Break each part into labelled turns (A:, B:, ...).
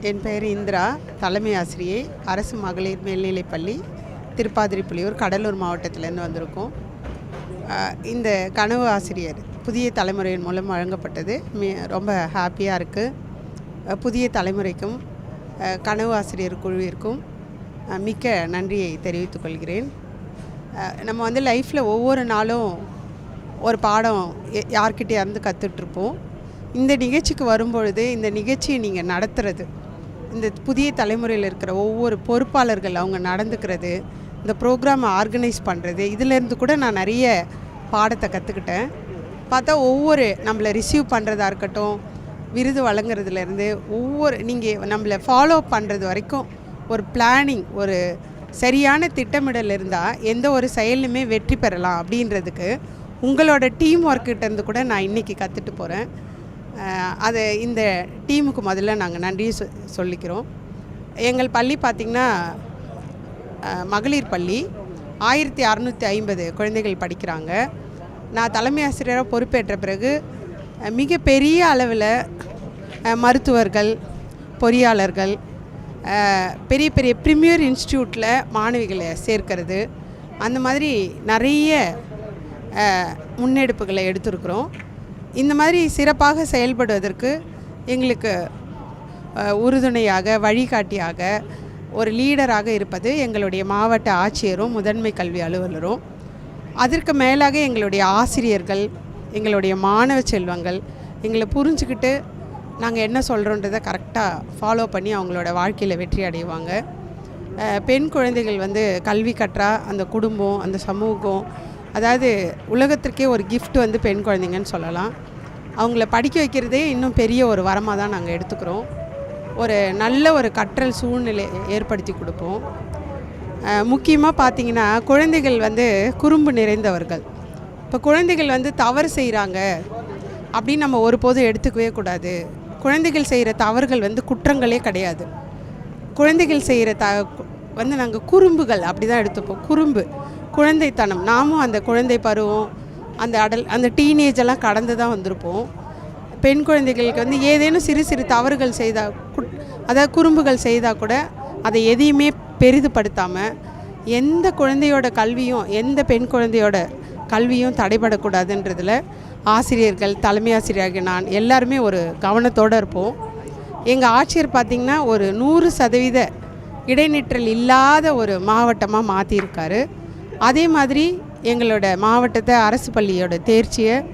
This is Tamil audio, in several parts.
A: என் பெயர் இந்திரா. தலைமை ஆசிரியை அரசு மகளிர் மேல்நிலைப்பள்ளி திருப்பாதிரிப்புலியூர் கடலூர் மாவட்டத்திலேருந்து வந்திருக்கோம். இந்த கனவு ஆசிரியர் புதிய தலைமுறையின் மூலம் வழங்கப்பட்டது. மே ரொம்ப ஹாப்பியாக இருக்குது புதிய தலைமுறைக்கும் கனவு ஆசிரியர் குழுவிற்கும் மிக்க நன்றியை தெரிவித்துக் கொள்கிறேன். நம்ம வந்து லைஃப்பில் ஒவ்வொரு நாளும் ஒரு பாடம் எ- இருந்து கற்றுட்ருப்போம் இந்த நிகழ்ச்சிக்கு வரும்பொழுது இந்த நிகழ்ச்சியை நீங்கள் நடத்துறது இந்த புதிய தலைமுறையில் இருக்கிற ஒவ்வொரு பொறுப்பாளர்கள் அவங்க நடந்துக்கிறது இந்த ப்ரோக்ராமை ஆர்கனைஸ் பண்ணுறது இதிலேருந்து கூட நான் நிறைய பாடத்தை கற்றுக்கிட்டேன் பார்த்தா ஒவ்வொரு நம்மளை ரிசீவ் பண்ணுறதா இருக்கட்டும் விருது வழங்குறதுலேருந்து ஒவ்வொரு நீங்கள் நம்மளை ஃபாலோ பண்ணுறது வரைக்கும் ஒரு பிளானிங் ஒரு சரியான திட்டமிடல் இருந்தால் எந்த ஒரு செயலுமே வெற்றி பெறலாம் அப்படின்றதுக்கு உங்களோட டீம் ஒர்க்கிட்டேருந்து கூட நான் இன்றைக்கி கற்றுட்டு போகிறேன் அது இந்த டீமுக்கு முதல்ல நாங்கள் நன்றி சொ சொல்லிக்கிறோம். எங்கள் பள்ளி பார்த்திங்கன்னா மகளிர் பள்ளி. ஆயிரத்தி அறநூற்றி ஐம்பது குழந்தைகள் படிக்கிறாங்க. நான் தலைமை ஆசிரியராக பொறுப்பேற்ற பிறகு மிகப்பெரிய அளவில் மருத்துவர்கள் பொறியாளர்கள் பெரிய பெரிய ப்ரீமியர் இன்ஸ்டியூட்டில் மாணவிகளை சேர்க்கிறது. அந்த மாதிரி நிறைய முன்னெடுப்புகளை எடுத்திருக்கிறோம். இந்த மாதிரி சிறப்பாக செயல்படுவதற்கு எங்களுக்கு உறுதுணையாக வழிகாட்டியாக ஒரு லீடராக இருப்பது எங்களுடைய மாவட்ட ஆட்சியரும் முதன்மை கல்வி அலுவலரும். அதற்கு மேலாக எங்களுடைய ஆசிரியர்கள் எங்களுடைய மாணவ செல்வங்கள் எங்களை புரிஞ்சுக்கிட்டு நாங்கள் என்ன சொல்கிறோன்றதை கரெக்டாக ஃபாலோ பண்ணி அவங்களோட வாழ்க்கையில் வெற்றி அடைவாங்க. பெண் குழந்தைகள் வந்து கல்வி கற்றா அந்த குடும்பம் அந்த சமூகம் அதாவது உலகத்திற்கே ஒரு கிஃப்ட் வந்து பெண் குழந்தைங்கன்னு சொல்லலாம். அவங்கள படிக்க வைக்கிறதே இன்னும் பெரிய ஒரு வரமாக தான் நாங்கள் எடுத்துக்கிறோம். ஒரு நல்ல ஒரு கற்றல் சூழ்நிலை ஏற்படுத்தி கொடுப்போம். முக்கியமாக பார்த்தீங்கன்னா குழந்தைகள் வந்து குறும்பு நிறைந்தவர்கள். இப்போ குழந்தைகள் வந்து தவறு செய்கிறாங்க அப்படின்னு நம்ம ஒருபோதும் எடுத்துக்கவே கூடாது. குழந்தைகள் செய்கிற தவறுகள் வந்து குற்றங்களே கிடையாது. குழந்தைகள் செய்கிற த வந்து நாங்கள் குறும்புகள் அப்படி தான் எடுத்துப்போம். குறும்பு. குழந்தைத்தனம். நாமும் அந்த குழந்தை பருவம் அந்த அடல் அந்த டீனேஜ் எல்லாம் கடந்து தான் வந்திருப்போம். பெண் குழந்தைகளுக்கு வந்து ஏதேனும் சிறு சிறு தவறுகள் செய்தால் அதாவது குறும்புகள் செய்தால் கூட அதை எதையுமே பெரிதுபடுத்தாமல் எந்த குழந்தையோட கல்வியும் எந்த பெண் குழந்தையோட கல்வியும் தடைபடக்கூடாதுன்றதில் ஆசிரியர்கள் தலைமை ஆசிரியர்கள் நான் எல்லாருமே ஒரு கவனத்தோடு இருப்போம். எங்கள் ஆட்சியர் பார்த்திங்கன்னா ஒரு நூறு சதவீத இடைநிற்றல் இல்லாத ஒரு மாவட்டமாக மாற்றியிருக்காரு அதே மாதிரி எங்களோட மாவட்டத்தை அரசு பள்ளியோட தேர்ச்சியை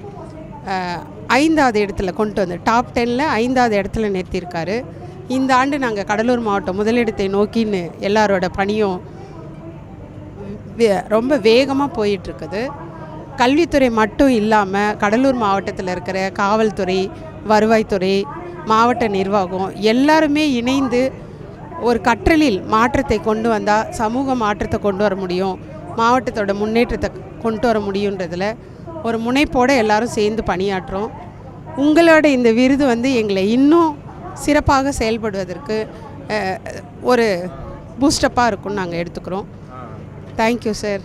A: ஐந்தாவது இடத்துல கொண்டு வந்து டாப் டெனில் ஐந்தாவது இடத்துல நிறுத்தியிருக்காரு. இந்த ஆண்டு நாங்கள் கடலூர் மாவட்டம் முதலிடத்தை நோக்கின்னு எல்லாரோட பணியும் வே- ரொம்ப வேகமாக போயிட்டுருக்குது. கல்வித்துறை மட்டும் இல்லாமல் கடலூர் மாவட்டத்தில் இருக்கிற காவல்துறை வருவாய்த்துறை மாவட்ட நிர்வாகம் எல்லாருமே இணைந்து ஒரு கற்றலில் மாற்றத்தை கொண்டு வந்தால் சமூக மாற்றத்தை கொண்டு வர முடியும். மாவட்டத்தோட முன்னேற்றத்தை கொண்டு வர முடியுன்றதில் ஒரு முனைப்போடு எல்லாரும் சேர்ந்து பணியாற்றுறோம். உங்களோட இந்த விருது வந்து எங்களை இன்னும் சிறப்பாக செயல்படுவதற்கு ஒரு பூஸ்டப்பாக இருக்கும்னு நாங்கள் எடுத்துக்கிறோம். Thank you sir